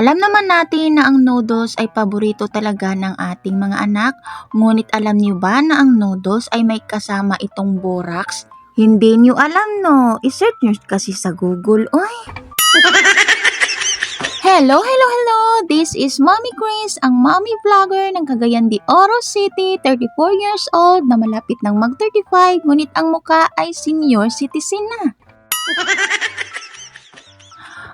Alam naman natin na ang noodles ay paborito talaga ng ating mga anak, ngunit alam niyo ba na ang noodles ay may kasama itong borax? Hindi niyo alam no, isearch niyo kasi sa Google, oy. Hello, hello, hello! This is Mommy Chris, ang mommy vlogger ng Cagayan de Oro City, 34 years old na malapit ng mag-35, ngunit ang muka ay senior citizen na.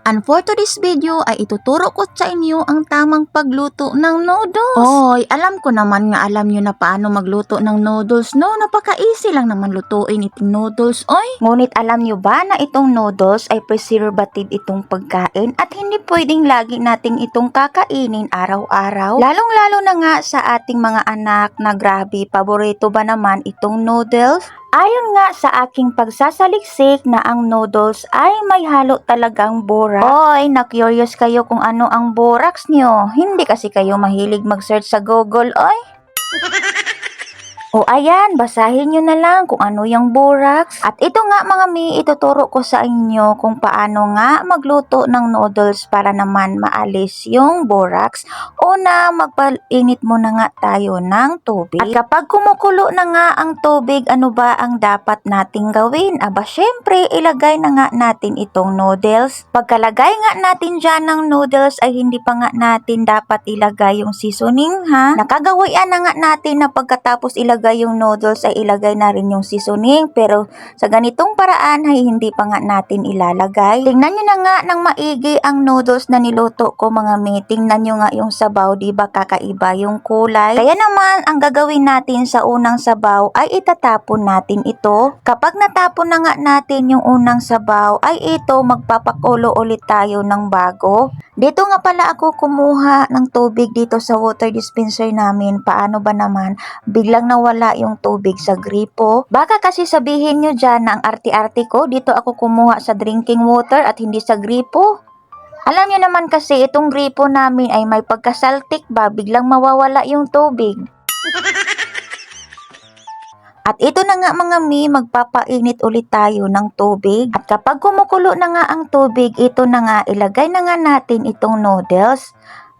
And for today's video ay ituturo ko sa inyo ang tamang pagluto ng noodles. Oy, alam ko naman nga alam nyo na paano magluto ng noodles, no? Napaka-easy lang naman lutuin itong noodles, oy. Ngunit alam nyo ba na itong noodles ay preservative itong pagkain at hindi pwedeng lagi nating itong kakainin araw-araw? Lalong-lalo na nga sa ating mga anak na grabe, paborito ba naman itong noodles? Ayon nga sa aking pagsasaliksik na ang noodles ay may halo talagang borax. Oy, na-curious kayo kung ano ang borax nyo. Hindi kasi kayo mahilig mag-search sa Google, oy. O ayan, basahin nyo na lang kung ano yung borax. At ito nga mga mi, ituturo ko sa inyo kung paano nga magluto ng noodles para naman maalis yung borax. Una, magpainit muna nga tayo ng tubig. At kapag kumukulo na nga ang tubig, ano ba ang dapat nating gawin? Aba, syempre, ilagay na nga natin itong noodles. Pagkalagay nga natin dyan ng noodles, ay hindi pa nga natin dapat ilagay yung seasoning, ha? Nakagawian na nga natin na pagkatapos ilagay yung noodles, ay ilagay na rin yung seasoning. Pero sa ganitong paraan, ay hindi pa nga natin ilalagay. Tingnan nyo na nga ng maigi ang noodles na niluto ko mga mi. Tingnan nyo nga yung sabaw, di ba kakaiba yung kulay? Kaya naman, ang gagawin natin sa unang sabaw ay itatapon natin ito. Kapag natapon na nga natin yung unang sabaw, ay ito magpapakulo ulit tayo ng bago. Dito nga pala ako kumuha ng tubig dito sa water dispenser namin. Paano ba naman? Biglang nawala yung tubig sa gripo. Baka kasi sabihin nyo dyan na ang arti-arti ko, dito ako kumuha sa drinking water at hindi sa gripo. Alam nyo naman kasi itong gripo namin ay may pagkasaltik ba, biglang mawawala yung tubig. At ito na nga mga mi, magpapainit ulit tayo ng tubig. At kapag kumukulo na nga ang tubig, ito na nga, ilagay na nga natin itong noodles.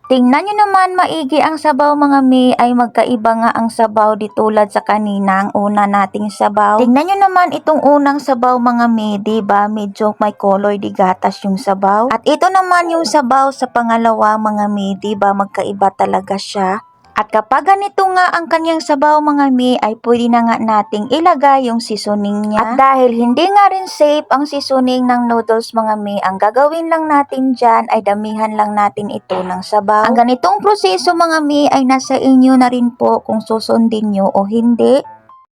Tingnan nyo naman maigi ang sabaw mga mi ay magkaiba nga ang sabaw di tulad sa kanina ang una nating sabaw. Tingnan nyo naman itong unang sabaw mga mi, di ba medyo may color di gatas yung sabaw. At ito naman yung sabaw sa pangalawa mga mi, di ba magkaiba talaga siya. At kapag ganito nga ang kanyang sabaw mga mi ay pwede na nga nating ilagay yung seasoning niya. At dahil hindi nga rin safe ang seasoning ng noodles mga mi, ang gagawin lang natin dyan ay damihan lang natin ito ng sabaw. Ang ganitong proseso mga mi ay nasa inyo na rin po kung susundin nyo o hindi.